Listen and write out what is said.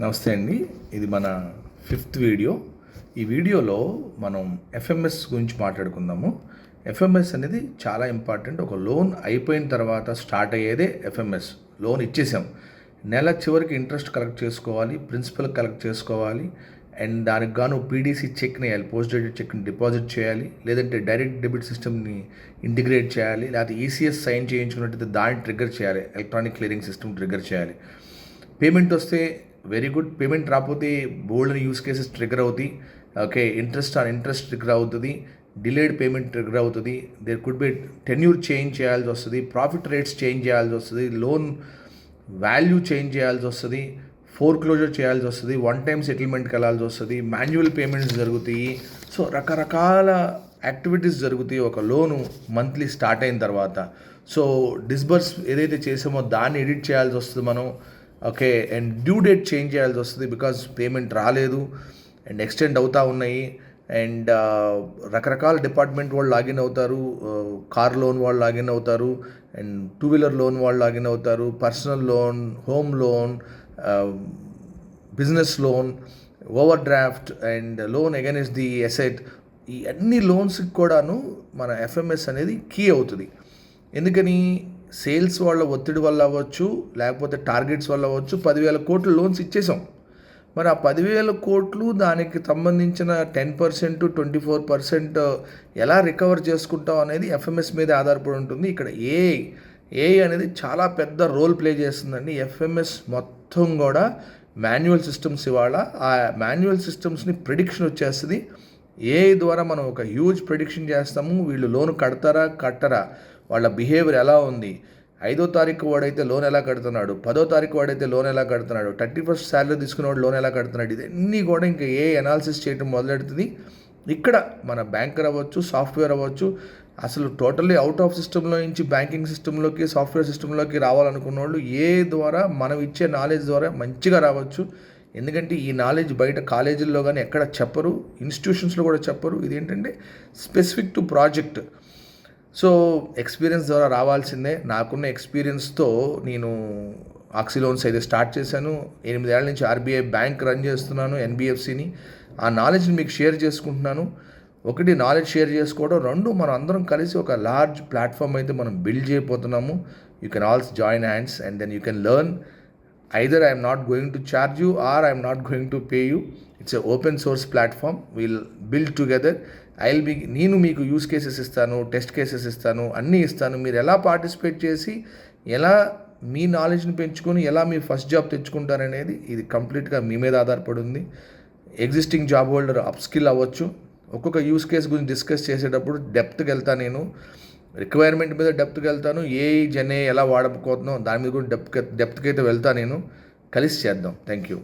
నమస్తే అండి. ఇది మన ఫిఫ్త్ వీడియో. ఈ వీడియోలో మనం ఎఫ్ఎంఎస్ గురించి మాట్లాడుకుందాము. ఎఫ్ఎంఎస్ అనేది చాలా ఇంపార్టెంట్. ఒక లోన్ అయిపోయిన తర్వాత స్టార్ట్ అయ్యేదే ఎఫ్ఎంఎస్ లోన్ ఇచ్చేసాం. నెల చివరికి ఇంట్రెస్ట్ కలెక్ట్ చేసుకోవాలి ప్రిన్సిపల్ కలెక్ట్ చేసుకోవాలి అండ్ దానికి గాను పీడీసీ చెక్ని వేయాలి పోస్ట్ డేటెడ్ చెక్ని డిపాజిట్ చేయాలి లేదంటే డైరెక్ట్ డెబిట్ సిస్టమ్ని ఇంటిగ్రేట్ చేయాలి లేకపోతే ఈసీఎస్ సైన్ చేయించుకున్నట్టయితే దాన్ని ట్రిగ్గర్ చేయాలి ఎలక్ట్రానిక్ క్లియరింగ్ సిస్టమ్ ట్రిగ్గర్ చేయాలి. పేమెంట్ వస్తే వెరీ గుడ్ పేమెంట్ రాకపోతే బోల్డ్ యూస్ కేసెస్ ట్రిగర్ అవుతాయి. Okay interest on interest trigger అవుతుంది. డిలేడ్ పేమెంట్ ట్రిగర్ అవుతుంది. There could be tenure change చేయాల్సి వస్తుంది. ప్రాఫిట్ రేట్స్ చేంజ్ చేయాల్సి వస్తుంది. లోన్ వాల్యూ చేంజ్ చేయాల్సి వస్తుంది. ఫోర్ క్లోజర్ చేయాల్సి వస్తుంది. వన్ టైం సెటిల్మెంట్కి వెళ్ళాల్సి వస్తుంది. మాన్యువల్ పేమెంట్స్ జరుగుతాయి. సో రకరకాల యాక్టివిటీస్ జరుగుతాయి. ఒక లోను మంత్లీ స్టార్ట్ అయిన తర్వాత. సో డిస్బర్స్ ఏదైతే చేసామో దాన్ని ఎడిట్ చేయాల్సి వస్తుంది మనం. Okay and due date change చేయాల్సి వస్తుంది బికాజ్ పేమెంట్ రాలేదు అండ్ ఎక్స్టెండ్ అవుతూ ఉన్నాయి అండ్ uh, రకరకాల డిపార్ట్మెంట్ వాళ్ళు లాగిన్ అవుతారు uh, కార్ లోన్ వాళ్ళు లాగిన్ అవుతారు అండ్ టూ వీలర్ లోన్ వాళ్ళు లాగిన్ అవుతారు personal loan home loan business loan overdraft and loan against the asset ఈ అన్ని లోన్స్కి కూడాను మన ఎఫ్ఎంఎస్ అనేది కీ అవుతుంది. ఎందుకని? సేల్స్ వాళ్ళ ఒత్తిడి వల్ల అవ్వచ్చు లేకపోతే టార్గెట్స్ వల్ల అవ్వచ్చు పదివేల కోట్లు లోన్స్ ఇచ్చేసాం. మరి ఆ పదివేల కోట్లు దానికి సంబంధించిన ten percent twenty four percent ఎలా రికవర్ చేసుకుంటాం అనేది ఎఫ్ఎంఎస్ మీద ఆధారపడి ఉంటుంది. ఇక్కడ ఏ ఏ అనేది చాలా పెద్ద రోల్ ప్లే చేస్తుందండి. ఎఫ్ఎంఎస్ మొత్తం కూడా మాన్యువల్ సిస్టమ్స్ ఇవాళ ఆ మాన్యువల్ సిస్టమ్స్ని ప్రిడిక్షన్ వచ్చేస్తుంది. ఏఐ ద్వారా మనం ఒక హ్యూజ్ ప్రిడిక్షన్ చేస్తాము వీళ్ళు లోన్ కడతారా కట్టరా వాళ్ళ బిహేవియర్ ఎలా ఉంది? ఐదో తారీఖు వాడైతే లోన్ ఎలా కడుతున్నాడు? పదో తారీఖు వాడైతే లోన్ ఎలా కడుతున్నాడు? థర్టీ ఫస్ట్ శాలరీ తీసుకున్నవాడు లోన్ ఎలా కడుతున్నాడు? ఇదన్నీ కూడా ఇంకా ఏ అనాలిసిస్ చేయడం మొదలెడుతుంది. ఇక్కడ మన బ్యాంకర్ అవ్వచ్చు సాఫ్ట్వేర్ అవ్వచ్చు అసలు టోటల్లీ అవుట్ ఆఫ్ సిస్టంలో నుంచి బ్యాంకింగ్ సిస్టంలోకి సాఫ్ట్వేర్ సిస్టంలోకి రావాలనుకున్న వాళ్ళు ఏ ద్వారా మనం ఇచ్చే నాలెడ్జ్ ద్వారా మంచిగా రావచ్చు. ఎందుకంటే ఈ నాలెడ్జ్ బయట కాలేజీల్లో కానీ ఎక్కడ చెప్పరు ఇన్స్టిట్యూషన్స్లో కూడా చెప్పరు. ఇదేంటంటే specific to project. So experience ద్వారా రావాల్సిందే. నాకున్న ఎక్స్పీరియన్స్తో నేను ఆక్సిలోన్స్ అయితే స్టార్ట్ చేశాను. ఎనిమిదేళ్ళ నుంచి ఆర్బీఐ బ్యాంక్ రన్ చేస్తున్నాను ఎన్బిఎఫ్సిని. ఆ నాలెడ్జ్ని మీకు షేర్ చేసుకుంటున్నాను. ఒకటి నాలెడ్జ్ షేర్ చేసుకోవడం రెండు మనం అందరం కలిసి ఒక లార్జ్ ప్లాట్ఫామ్ అయితే మనం బిల్డ్ చేయబోతున్నాము. You can also join hands and then you can learn either I'm not going to charge you or I'm not going to pay you it's a open source platform will build together I will be నేను మీకు use cases ఇస్తాను test cases ఇస్తాను అన్నీ ఇస్తాను. మీరు ఎలా participate చేసి ఎలా మీ నాలెడ్జ్ని పెంచుకొని ఎలా మీ ఫస్ట్ జాబ్ తెచ్చుకుంటారనేది ఇది కంప్లీట్గా మీ మీద ఆధారపడి ఉంది existing job holder upskill అవ్వచ్చు. ఒక్కొక్క యూస్ కేస్ గురించి డిస్కస్ చేసేటప్పుడు డెప్త్కి వెళ్తా నేను. రిక్వైర్మెంట్ మీద డెప్త్కి వెళ్తాను ఏ జనే ఎలా వాడకపోతున్నాం దాని మీద కూడా డెప్త్ డెప్త్కి అయితే వెళ్తాను నేను. కలిసి చేద్దాం. Thank you